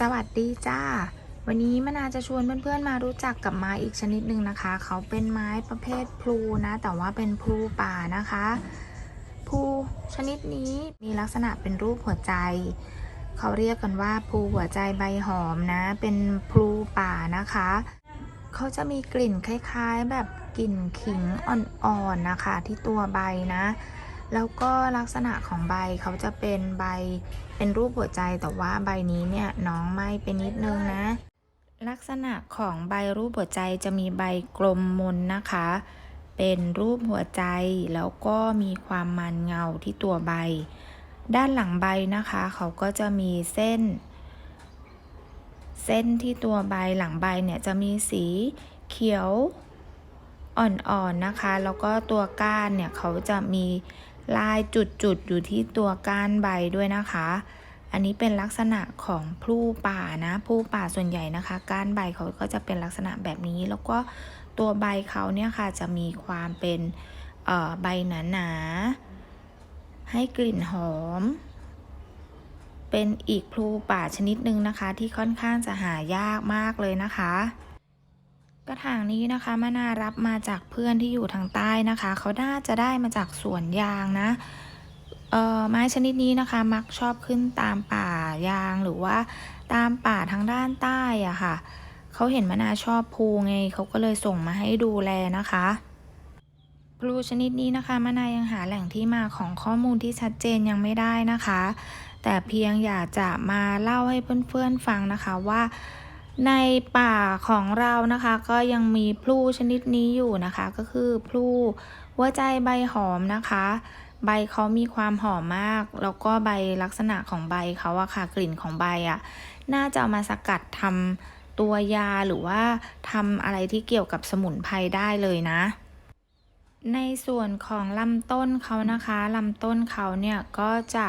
สวัสดีจ้า วันนี้มนาจะชวนเพื่อนๆมารู้จักกับไม้อีกชนิดหนึ่งนะคะ เขาเป็นไม้ประเภทพลูนะ แต่ว่าเป็นพลูป่านะคะ พลูชนิดนี้มีลักษณะเป็นรูปหัวใจ เขาเรียกกันว่าพลูหัวใจใบหอมนะ เป็นพลูป่านะคะ เขาจะมีกลิ่นคล้ายๆ แบบกลิ่นขิงอ่อนๆนะคะ ที่ตัวใบนะ แล้วก็ลักษณะของใบเขาจะเป็นใบเป็นรูปหัวใจแต่ว่าใบนี้เนี่ยน้องไหม้ไปนิดนึงนะ ลักษณะของใบรูปหัวใจจะมีใบกลมมนนะคะ เป็นรูปหัวใจแล้วก็มีความมันเงาที่ตัวใบ ด้านหลังใบนะคะ เขาก็จะมีเส้น เส้นที่ตัวใบหลังใบเนี่ยจะมีสีเขียวอ่อนๆนะคะ แล้วก็ตัวก้านเนี่ยเขาจะมี ลายจุดๆอยู่ที่ตัวก้านใบด้วยนะคะ อันนี้เป็นลักษณะของพลูป่านะพลูป่าส่วนใหญ่นะคะ ก้านใบเขาก็จะเป็นลักษณะแบบนี้ แล้วก็ตัวใบเขาเนี่ยค่ะจะมีความเป็นเอ่อใบหนาๆให้กลิ่นหอม เป็นอีกพลูป่าชนิดหนึ่งนะคะ ที่ค่อนข้างจะหายากมากเลยนะคะ กระถางนี้นะคะมะนารับมาจากเพื่อนที่อยู่ทางใต้นะคะ เขาน่าจะได้มาจากสวนยางนะเอ่อไม้ชนิดนี้นะคะมักชอบขึ้นตามป่ายางหรือว่าตามป่าทางด้านใต้อะค่ะ เขาเห็นมะนาชอบพูไงเขาก็เลยส่งมาให้ดูแลนะคะพลูชนิดนี้นะคะมะนายังหาแหล่งที่มาของข้อมูลที่ชัดเจนยังไม่ได้นะคะ แต่เพียงอยากจะมาเล่าให้เพื่อนๆฟังนะคะว่า ในป่าของเรานะคะก็ยังมีพลูชนิดนี้อยู่นะคะ ก็คือพลูหัวใจใบหอมนะคะ ใบเขามีความหอมมาก แล้วก็ใบลักษณะของใบเขาอะค่ะกลิ่นของใบอะน่าจะามาสกัดทำตัวยาหรือว่าทำอะไรที่เกี่ยวกับสมุนไพรได้เลยนะ ในส่วนของลำต้นเขานะคะลำต้นเขาเนี่ยก็จะ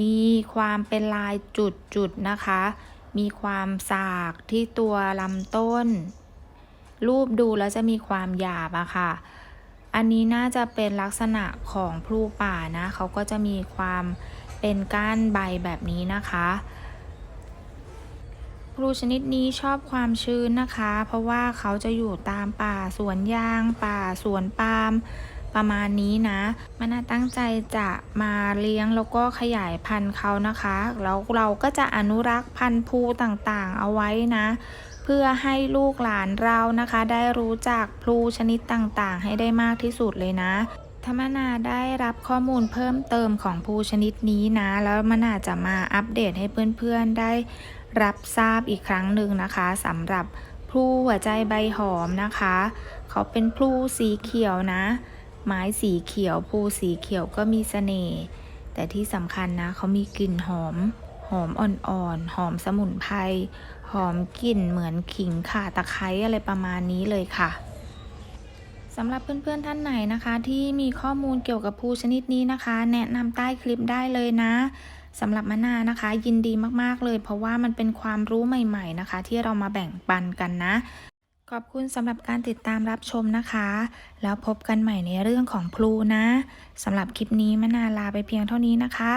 มีความเป็นลายจุดๆนะคะ มีความสากที่ตัวลำต้น รูปดูแล้วจะมีความหยาบอะค่ะ อันนี้น่าจะเป็นลักษณะของพลูป่านะเขาก็จะมีความเป็นก้านใบแบบนี้นะคะพลูชนิดนี้ชอบความชื้นนะคะ เพราะว่าเขาจะอยู่ตามป่าสวนยาง ป่าสวนปาล์ม ประมาณนี้นะมันาตั้งใจจะมาเลี้ยงแล้วก็ขยายพันธุ์เขานะคะ แล้วเราก็จะอนุรักษ์พันธุ์ภูต่างๆ เอาไว้นะ เพื่อให้ลูกหลานเรานะคะ ได้รู้จักพลูชนิดต่างๆ ให้ได้มากที่สุดเลยนะถ้ามนาได้รับข้อมูลเพิ่มเติมของพลูชนิดนี้นะ แล้วมนาจะมาอัปเดตให้เพื่อนๆได้รับทราบอีกครั้งหนึ่งนะคะสำหรับพลูหัวใจใบหอมนะคะ เขาเป็นพลูสีเขียวนะ ไม้สีเขียวภูสีเขียวก็มีเสน่ห์แต่ที่สำคัญนะเขามีกลิ่นหอม หอมอ่อนๆ หอมสมุนไพร หอมกลิ่นเหมือนขิงข่าตะไคร้อะไรประมาณนี้เลยค่ะสำหรับเพื่อนๆท่านไหนนะคะ ที่มีข้อมูลเกี่ยวกับภูชนิดนี้นะคะ แนะนำใต้คลิปได้เลยนะสำหรับมะนานะคะ ยินดีมากๆเลย เพราะว่ามันเป็นความรู้ใหม่ ๆนะคะ ที่เรามาแบ่งปันกันนะ ขอบคุณสำหรับการติดตามรับชมนะคะ แล้วพบกันใหม่ในเรื่องของพลูนะสำหรับคลิปนี้มะนาลาไปเพียงเท่านี้นะคะ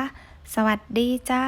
สวัสดีจ้า